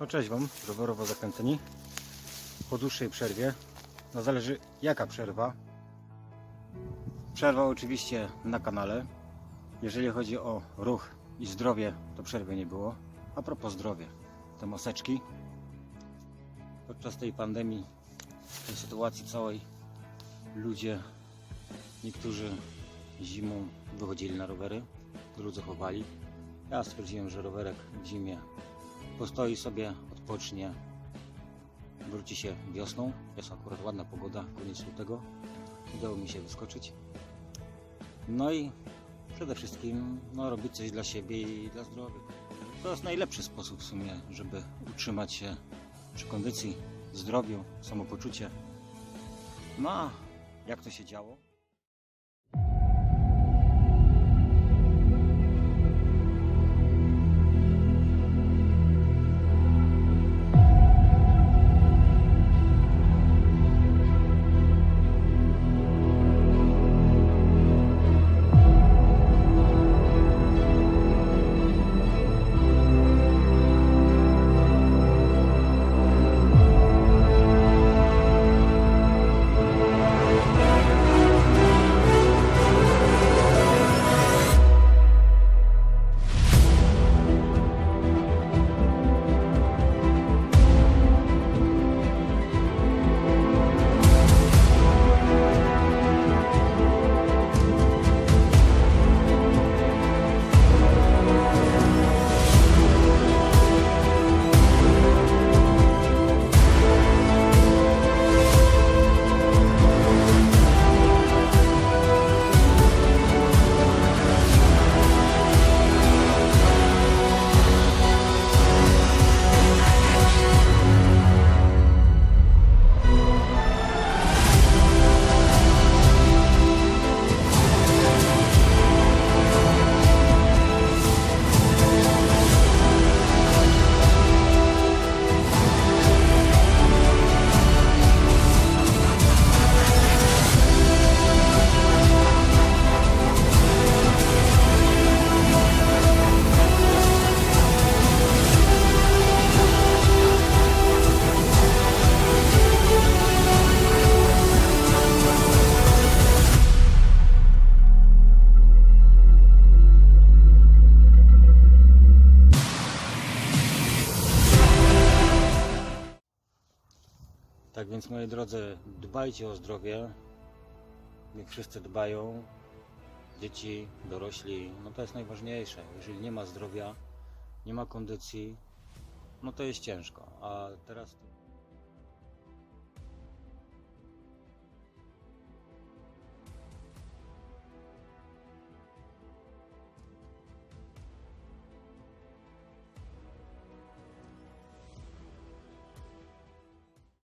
No cześć Wam, rowerowo zakręceni. Po dłuższej przerwie. No zależy jaka przerwa. Przerwa oczywiście na kanale. Jeżeli chodzi o ruch i zdrowie, to przerwy nie było. A propos zdrowia, te maseczki. Podczas tej pandemii, tej sytuacji całej, ludzie, niektórzy zimą wychodzili na rowery, drudzy chowali. Ja stwierdziłem, że rowerek w zimie postoi sobie, odpocznie, wróci się wiosną. Jest akurat ładna pogoda, koniec lutego. Udało mi się wyskoczyć. No i przede wszystkim no, robić coś dla siebie i dla zdrowia. To jest najlepszy sposób w sumie, żeby utrzymać się przy kondycji, zdrowiu, samopoczucie. No jak to się działo? Tak więc moi drodzy, dbajcie o zdrowie. Niech wszyscy dbają. Dzieci, dorośli, no to jest najważniejsze. Jeżeli nie ma zdrowia, nie ma kondycji, no to jest ciężko. A teraz